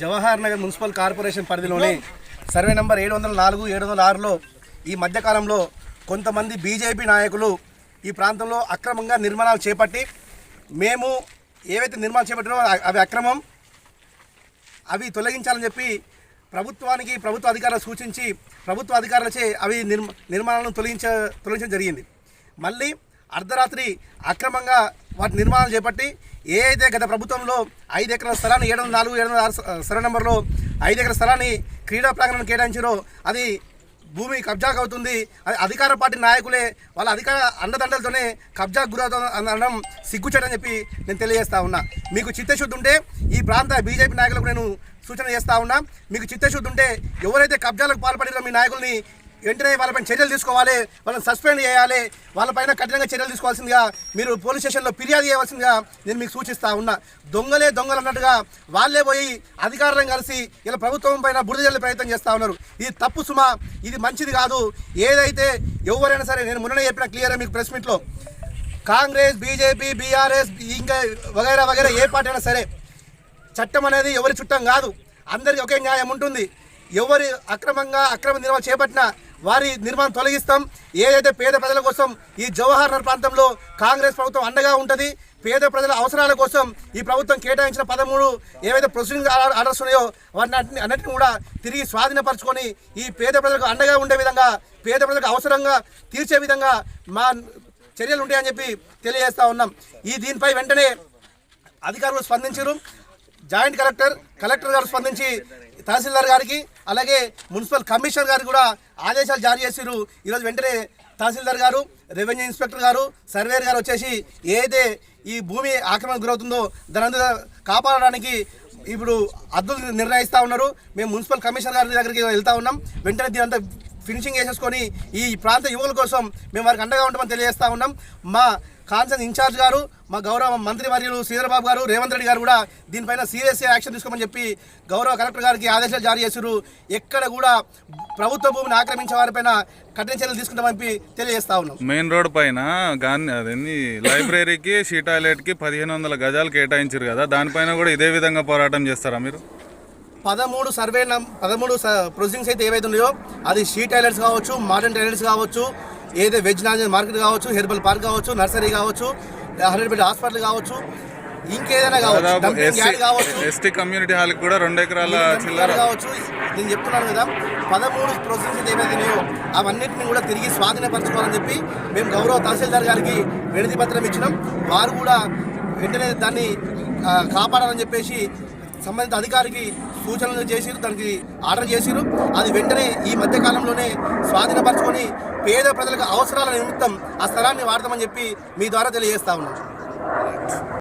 Jawahar Nagar municipal corporation పరిధిలోని survey number ఏడు వందల నాలుగు ఏడు వందల ఆరులో ఈ మధ్యకాలంలో కొంతమంది బీజేపీ నాయకులు ఈ ప్రాంతంలో అక్రమంగా నిర్మాణాలు చేపట్టి మేము ఏవైతే నిర్మాణాలు చేపట్టినో అవి అక్రమం అవి తొలగించాలని చెప్పి ప్రభుత్వానికి ప్రభుత్వ అధికారులు సూచించి ప్రభుత్వ అధికారులచే అవి నిర్మ నిర్మాణాలను తొలగించ తొలగించడం జరిగింది. మళ్ళీ అర్ధరాత్రి అక్రమంగా వాటి నిర్మాణాలు చేపట్టి ఏ అయితే గత ప్రభుత్వంలో ఐదు ఎకరాల స్థలాన్ని ఏడు వందల నాలుగు ఏడు వందల ఆరు స- నెంబర్లో ఐదు ఎకరాల స్థలాన్ని క్రీడా ప్రాంగణం కేటాయించారో అది భూమి కబ్జాకు అవుతుంది. అది అధికార పార్టీ నాయకులే వాళ్ళ అధికార అండదండలతోనే కబ్జాకు గురవుతుంది అనడం సిగ్గుచేటని చెప్పి నేను తెలియజేస్తా ఉన్నా. మీకు చిత్తశుద్ధి ఉంటే ఈ ప్రాంత బీజేపీ నాయకులకు నేను సూచన చేస్తా ఉన్నా. మీకు చిత్తశుద్ధి ఉంటే ఎవరైతే కబ్జాలకు పాల్పడినో మీ నాయకుల్ని వెంటనే వాళ్ళపైన చర్యలు తీసుకోవాలి వాళ్ళని సస్పెండ్ చేయాలి వాళ్ళపైన కఠినంగా చర్యలు తీసుకోవాల్సిందిగా మీరు పోలీస్ స్టేషన్లో ఫిర్యాదు చేయవలసిందిగా నేను మీకు సూచిస్తా ఉన్నా. దొంగలే దొంగలు అన్నట్టుగా వాళ్ళే పోయి అధికారులను కలిసి ఇలా ప్రభుత్వం పైన బురద జల్లే ప్రయత్నం చేస్తూ ఉన్నారు. ఇది తప్పు సుమా ఇది మంచిది కాదు. ఏదైతే ఎవరైనా సరే నేను మొన్ననే చెప్పిన క్లియర్ మీకు ప్రెస్ మీట్లో. కాంగ్రెస్ బీజేపీ బీఆర్ఎస్ ఇంకా వగైరా వగైరా ఏ పార్టీ అయినా సరే చట్టం అనేది ఎవరి చుట్టం కాదు. అందరికీ ఒకే న్యాయం ఉంటుంది. ఎవరి అక్రమంగా అక్రమ నిర్మాణం చేపట్టినా వారి నిర్మాణం తొలగిస్తాం. ఏదైతే పేద ప్రజల కోసం ఈ జవహర్ ప్రాంతంలో కాంగ్రెస్ ప్రభుత్వం అండగా ఉంటుంది పేద ప్రజల అవసరాల కోసం ఈ ప్రభుత్వం కేటాయించిన పదమూడు ఏవైతే ప్రొసీడింగ్ ఆర్డర్స్ ఉన్నాయో వాటిని అన్నిటిని కూడా తిరిగి స్వాధీనపరచుకొని ఈ పేద ప్రజలకు అండగా ఉండే విధంగా పేద ప్రజలకు అవసరంగా తీర్చే విధంగా మా చర్యలు ఉంటాయని చెప్పి తెలియజేస్తా ఉన్నాం. ఈ దీనిపై వెంటనే అధికారులు స్పందించారు. జాయింట్ కలెక్టర్ కలెక్టర్ గారు స్పందించి తహసీల్దార్ గారికి అలాగే మున్సిపల్ కమిషనర్ గారికి కూడా ఆదేశాలు జారీ చేసిరు ఈరోజు వెంటనే తహసీల్దార్ గారు రెవెన్యూ ఇన్స్పెక్టర్ గారు సర్వేయర్ గారు వచ్చేసి ఏదే ఈ భూమి ఆక్రమణ గురవుతుందో దాని కాపాడడానికి ఇప్పుడు అద్దులు నిర్ణయిస్తూ ఉన్నారు. మేము మున్సిపల్ కమిషనర్ గారి దగ్గరికి వెళ్తా ఉన్నాం. వెంటనే దీని అంతా ఫినిషింగ్ చేసేసుకొని ఈ ప్రాంత యువకుల కోసం మేము వారికి అండగా ఉంటామని తెలియజేస్తూ ఉన్నాం. మా కాన్సన్ ఇన్ఛార్జ్ గారు మా గౌరవ మంత్రి వర్యులు శ్రీధరబాబు గారు రేవంత్ రెడ్డి గారు కూడా దీనిపైన సీరియస్ యాక్షన్ తీసుకోమని చెప్పి గౌరవ కలెక్టర్ గారికి ఆదేశాలు జారీ చేశారు ఎక్కడ కూడా ప్రభుత్వ భూమిని ఆక్రమించే వారిపైన కఠిన చర్యలు తీసుకుంటామని తెలియజేస్తా ఉన్నాం. మెయిన్ రోడ్ పైన గాంధీ అదేంది లైబ్రరీకి షీ టాయిలెట్కి పదిహేను వందల గజాలు కేటాయించారు కదా దానిపైన కూడా ఇదే విధంగా పోరాటం చేస్తారా మీరు? పదమూడు సర్వే నం పదమూడు ప్రొసీడింగ్స్ అయితే ఏవైతే ఉన్నాయో అది షీ టైలర్స్ కావచ్చు మోడర్న్ టైలర్స్ కావచ్చు ఏదైతే వెజ్ నాన్ మార్కెట్ కావచ్చు హెర్బల్ పార్క్ కావచ్చు నర్సరీ కావచ్చు హండ్రెడ్ బెడ్ హాస్పిటల్ కావచ్చు ఇంకేదైనా కావచ్చు ఎస్టీ కమ్యూనిటీ హాల్కి కూడా రెండు ఎకరాల చిల్లర కావచ్చు నేను చెప్తున్నాను కదా పదమూడు ప్రొసీడింగ్స్ ఏవైతే ఉన్నాయో అవన్నిటిని కూడా తిరిగి స్వాధీనపరచుకోవాలని చెప్పి మేము గౌరవ తహసీల్దార్ గారికి వినతి పత్రం ఇచ్చినాం. వారు కూడా వెంటనే దాన్ని కాపాడాలని చెప్పేసి సంబంధిత అధికారికి సూచనలు చేసిరు దానికి ఆర్డర్ చేసిరు అది వెంటనే ఈ మధ్యకాలంలోనే స్వాధీనపరచుకొని పేద ప్రజలకు అవసరాల నిమిత్తం ఆ స్థలాన్ని వాడతామని చెప్పి మీ ద్వారా తెలియజేస్తా ఉన్నాం.